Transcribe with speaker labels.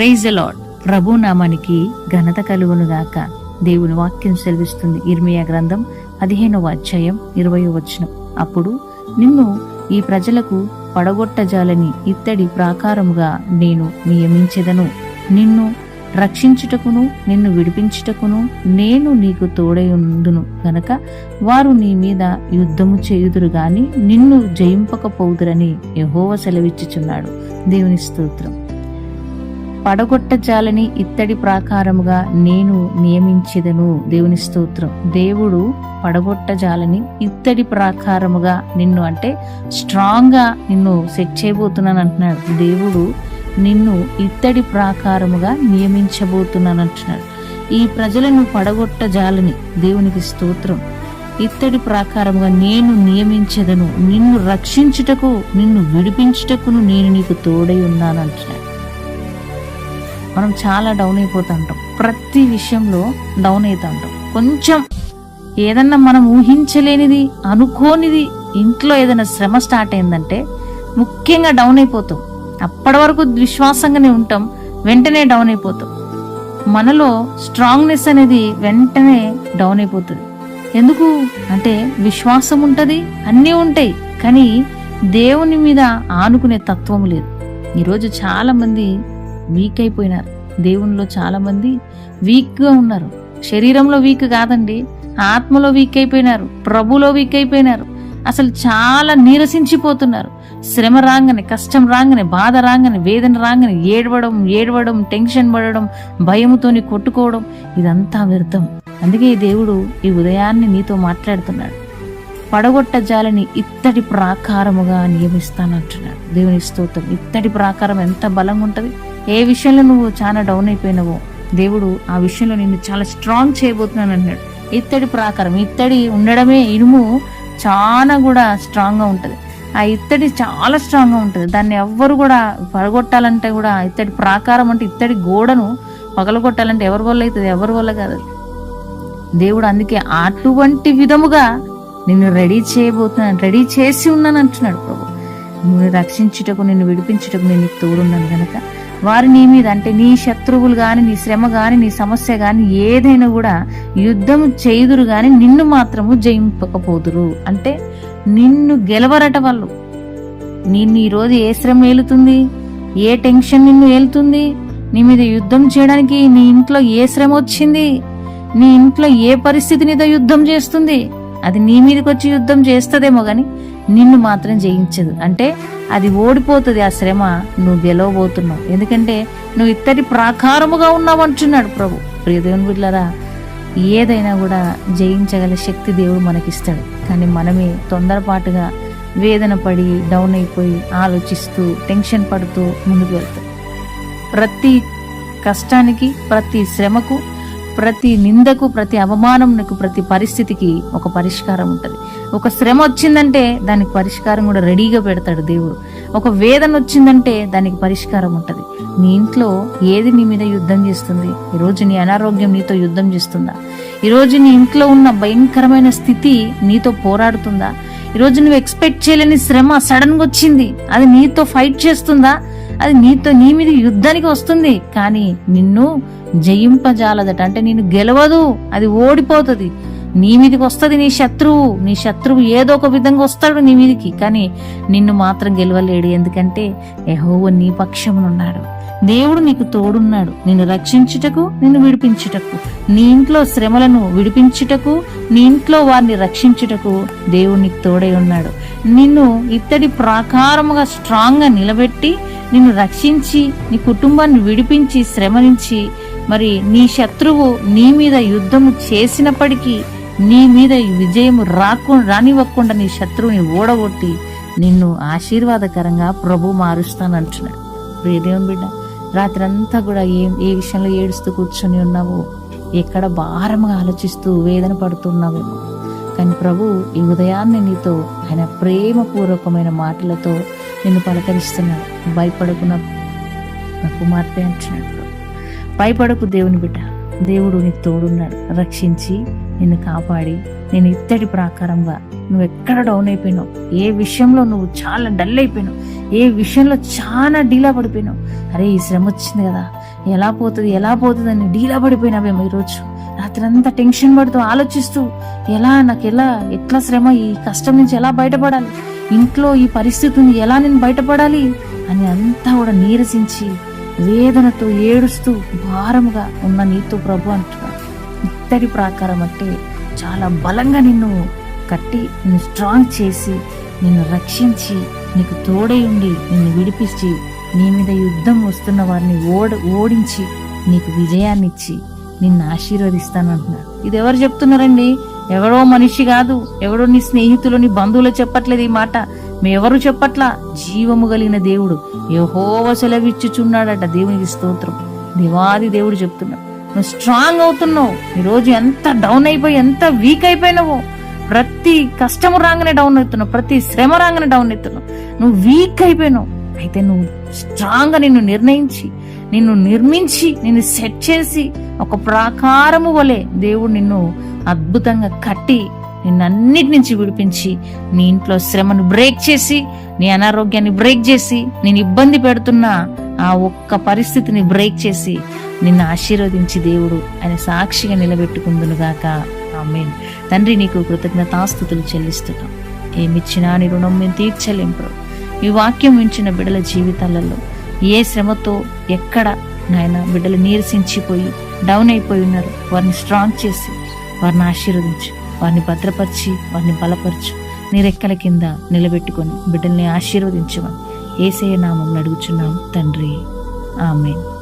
Speaker 1: Praise lord ప్రభు నామానికి ఘనత కలుగును గాక. దేవుని వాక్యం సెలవిస్తుంది. ఇర్మియా గ్రంథం పదిహేనవ అధ్యాయం ఇరవై వచనం. అప్పుడు నిన్ను ఈ ప్రజలకు పడగొట్టజాలని ఇత్తడి ప్రాకారముగా నేను నియమించెదను. నిన్ను రక్షించుటకును నిన్ను విడిపించుటకును నేను నీకు తోడయుందును గనక వారు నీ మీద యుద్ధము చేయుదురు గాని నిన్ను జయింపకపోదురని యహోవ సెలవిచ్చుచున్నాడు. దేవుని స్తోత్రం. పడగొట్టజాలని ఇత్తడి ప్రాకారముగా నేను నియమించెదను. దేవుని స్తోత్రం. దేవుడు పడగొట్టజాలని ఇత్తడి ప్రాకారముగా నిన్ను అంటే స్ట్రాంగ్గా నిన్ను సెట్ చేయబోతున్నాను అంటున్నాడు దేవుడు నిన్ను ఇత్తడి ప్రాకారముగా నియమించబోతున్నాను అంటున్నాడు ఈ ప్రజలను పడగొట్టజాలని దేవునికి స్తోత్రం. ఇత్తడి ప్రాకారముగా నేను నియమించదను. నిన్ను రక్షించుటకు నిన్ను విడిపించుటకును నేను నీకు తోడై ఉన్నాను అంటున్నాడు మనం చాలా డౌన్ అయిపోతుంటాం. ప్రతి విషయంలో డౌన్ అవుతుంటాం కొంచెం ఏదన్నా మనం ఊహించలేనిది అనుకోనిది ఇంట్లో ఏదైనా శ్రమ స్టార్ట్ అయిందంటే ముఖ్యంగా డౌన్ అయిపోతాం. అప్పటి వరకు విశ్వాసంగానే ఉంటాం వెంటనే డౌన్ అయిపోతాం. మనలో స్ట్రాంగ్నెస్ అనేది వెంటనే డౌన్ అయిపోతుంది. ఎందుకు? అంటే విశ్వాసం ఉంటుంది అన్నీ ఉంటాయి కానీ దేవుని మీద ఆనుకునే తత్వం లేదు. ఈరోజు చాలామంది వీక్ అయిపోయినారు దేవునిలో చాలామంది వీక్గా ఉన్నారు. శరీరంలో వీక్ కాదండి. ఆత్మలో వీక్ అయిపోయినారు ప్రభులో వీక్ అయిపోయినారు అసలు చాలా నీరసించిపోతున్నారు. శ్రమ రాగానే కష్టం రాగానే బాధ రాగానే వేదన రాగానే ఏడవడం ఏడవడం టెన్షన్ పడడం భయముతోని కొట్టుకోవడం ఇదంతా వ్యర్థం. అందుకే దేవుడు ఈ ఉదయాన్ని నీతో మాట్లాడుతున్నాడు. పడగొట్టజాలని ఇత్తడి ప్రాకారముగా నియమిస్తానంటున్నాడు. దేవుని స్తోత్రం ఇత్తడి ప్రాకారం ఎంత బలంగా ఉంటుంది ఏ విషయంలో నువ్వు చాలా డౌన్ అయిపోయినావో దేవుడు ఆ విషయంలో నిన్ను చాలా స్ట్రాంగ్ చేయబోతున్నాను అన్నాడు ఇత్తడి ప్రాకారం ఇత్తడి ఉండడమే ఇనుము చాలా కూడా స్ట్రాంగ్గా ఉంటుంది. ఆ ఇత్తడి చాలా స్ట్రాంగ్గా ఉంటుంది. దాన్ని ఎవ్వరు కూడా పడగొట్టాలంటే కూడా ఇత్తడి ప్రాకారం అంటే ఇత్తడి గోడను పగలగొట్టాలంటే ఎవరి వల్ల అవుతుంది? ఎవరి వల్ల కాదు. దేవుడు అందుకే అటువంటి విధముగా నిన్ను రెడీ చేయబోతున్నాను రెడీ చేసి ఉన్నాను అంటున్నాడు ప్రభు. రక్షించుటకు నిన్ను విడిపించుటకు నేను నీకు తోడున్నాను గనక. వారు నీ మీద అంటే నీ శత్రువులు కానీ నీ శ్రమ కానీ నీ సమస్య కానీ ఏదైనా కూడా యుద్ధము చేయుదురు కానీ నిన్ను మాత్రము జయింపకపోదురు. అంటే నిన్ను గెలవరట వాళ్ళు. నిన్ను ఈరోజు ఏ శ్రమ ఏలుతుంది? ఏ టెన్షన్ నిన్ను ఏలుతుంది? నీ మీద యుద్ధం చేయడానికి నీ ఇంట్లో ఏ శ్రమ వచ్చింది? నీ ఇంట్లో ఏ పరిస్థితి నీతో యుద్ధం చేస్తుంది? అది నీ మీదకి వచ్చి యుద్ధం చేస్తుందేమో గాని నిన్ను మాత్రం జయించదు. అంటే అది ఓడిపోతుంది ఆ శ్రమ నువ్వు గెలవబోతున్నావు. ఎందుకంటే నువ్వు ఇత్తడి ప్రాకారముగా ఉన్నావు అంటున్నాడు ప్రభు. ప్రియదేవుని బిడ్డలారా ఏదైనా కూడా జయించగల శక్తి దేవుడు మనకిస్తాడు. కానీ మనమే తొందరపాటుగా వేదన పడి డౌన్ అయిపోయి ఆలోచిస్తూ టెన్షన్ పడుతూ ముందుకు వెళ్తాం. ప్రతి కష్టానికి ప్రతి శ్రమకు ప్రతి నిందకు ప్రతి అవమానంకు ప్రతి పరిస్థితికి ఒక పరిష్కారం ఉంటుంది. ఒక శ్రమ వచ్చిందంటే దానికి పరిష్కారం కూడా రెడీగా పెడతాడు దేవుడు. ఒక వేదన వచ్చిందంటే దానికి పరిష్కారం ఉంటుంది. నీ ఇంట్లో ఏది నీ మీద యుద్ధం చేస్తుంది? ఈరోజు నీ అనారోగ్యం నీతో యుద్ధం చేస్తుందా? ఈరోజు నీ ఇంట్లో ఉన్న భయంకరమైన స్థితి నీతో పోరాడుతుందా? ఈరోజు నువ్వు ఎక్స్పెక్ట్ చేయలేని శ్రమ సడన్గా వచ్చింది. అది నీతో ఫైట్ చేస్తుందా? అది నీతో నీ మీద యుద్ధానికి వస్తుంది. కానీ నిన్ను జయింపజాలదట. అంటే నిన్ను గెలవదు. అది ఓడిపోతుంది. నీ మీదకి వస్తుంది నీ శత్రువు. నీ శత్రువు ఏదో ఒక విధంగా వస్తాడు నీ మీదకి. కానీ నిన్ను మాత్రం గెలవలేడు. ఎందుకంటే యెహోవా నీ పక్షమునున్నాడు. దేవుడు నీకు తోడున్నాడు. నిన్ను రక్షించుటకు నిన్ను విడిపించుటకు నీ ఇంట్లో శ్రమలను విడిపించుటకు నీ ఇంట్లో వారిని రక్షించుటకు దేవుడు నీకు తోడై ఉన్నాడు. నిన్ను ఇత్తడి ప్రాకారముగా స్ట్రాంగ్గా నిలబెట్టి నిన్ను రక్షించి నీ కుటుంబాన్ని విడిపించి శ్రమ నుంచి మరి నీ శత్రువు నీ మీద యుద్ధము చేసినప్పటికీ నీ మీద విజయము రాకు రానివ్వకుండా నీ శత్రువుని ఓడగొట్టి నిన్ను ఆశీర్వాదకరంగా ప్రభు మారుస్తానంటున్నాడు. ప్రియదేవం బిడ్డ రాత్రంతా కూడా ఏం ఏ విషయంలో ఏడుస్తూ కూర్చొని ఉన్నావో ఎక్కడ భారంగా ఆలోచిస్తూ వేదన పడుతున్నావేమో కానీ ప్రభు ఈ ఉదయాన్నే నీతో ఆయన ప్రేమపూర్వకమైన మాటలతో నిన్ను పలకరిస్తున్నాడు భయపడకు నా కుమార్తె అంటున్నాడు. భయపడకు దేవుని బిడ్డ. దేవుడు నీకు తోడున్నాడు. రక్షించి నిన్ను కాపాడి. నేను ఇత్తడి ప్రాకారంగా నువ్వు ఎక్కడ డౌన్ అయిపోయినావు? ఏ విషయంలో నువ్వు చాలా డల్ అయిపోయినావు? ఏ విషయంలో చాలా డీలా పడిపోయినావు? అరే ఈ శ్రమ వచ్చింది కదా. ఎలా పోతుంది? ఎలా పోతుంది? అని డీలా పడిపోయినావేమో ఈరోజు? రాత్రి అంతా టెన్షన్ పడుతూ ఆలోచిస్తూ ఎలా నాకు ఎలా ఎట్లా శ్రమ ఈ కష్టం నుంచి ఎలా బయటపడాలి? ఇంట్లో ఈ పరిస్థితిని ఎలా నేను బయటపడాలి అని అంతా కూడా నీరసించి వేదనతో ఏడుస్తూ భారముగా ఉన్న నీతో ప్రభు అంటున్నాడు. ఇత్తడి ప్రాకారం అంటే చాలా బలంగా నిన్ను కట్టి నిన్ను స్ట్రాంగ్ చేసి నిన్ను రక్షించి నీకు తోడై ఉండి నిన్ను విడిపించి నీ మీద యుద్ధం వస్తున్న వారిని ఓడ ఓడించి నీకు విజయాన్ని ఇచ్చి నిన్ను ఆశీర్వదిస్తానంటున్నాడు ఇది ఎవరు చెప్తున్నారండి? ఎవరో మనిషి కాదు ఎవరో నీ స్నేహితులు నీ బంధువులు చెప్పట్లేదు ఈ మాట. ఎవరు చెప్పట్లా? జీవము కలిగిన దేవుడు యహోవ సెలవిచ్చుచున్నాడట దేవునికి స్తోత్రం. దివాది దేవుడు చెప్తున్నాడు నువ్వు స్ట్రాంగ్ అవుతున్నావు. ఈరోజు ఎంత డౌన్ అయిపోయి ఎంత వీక్ అయిపోయినావో ప్రతి కష్టము రాగానే డౌన్ అవుతున్నావు. ప్రతి శ్రమ రాగానే డౌన్ అవుతున్నావు. నువ్వు వీక్ అయిపోయినావు. అయితే నువ్వు స్ట్రాంగ్గా నిన్ను నిర్ణయించి నిన్ను నిర్మించి నిన్ను సెట్ చేసి ఒక ప్రాకారము వలె దేవుడు నిన్ను అద్భుతంగా కట్టి నిన్నన్నిటి నుంచి విడిపించి నీ ఇంట్లో శ్రమను బ్రేక్ చేసి నీ అనారోగ్యాన్ని బ్రేక్ చేసి నేను ఇబ్బంది పెడుతున్న ఆ ఒక్క పరిస్థితిని బ్రేక్ చేసి నిన్ను ఆశీర్వదించి దేవుడు ఆయన సాక్షిగా నిలబెట్టుకుందునుగాక ఆమెన్. తండ్రి నీకు కృతజ్ఞతాస్థుతులు చెల్లిస్తున్నాం. ఏమిచ్చినా నీ రుణం మేము తీర్చలేం ఈ వాక్యం వించిన బిడల జీవితాలలో ఏ శ్రమతో ఎక్కడ నాయన బిడ్డలు నీరసించిపోయి డౌన్ అయిపోయి ఉన్నారు వారిని స్ట్రాంగ్ చేసి వారిని ఆశీర్వదించు వారిని భద్రపరిచి వారిని బలపరచు. నీ రెక్కల కింద నిలబెట్టుకొని బిడ్డల్ని ఆశీర్వదించమని ఏసయ నామం అడుగుచున్నాం తండ్రి. ఆమె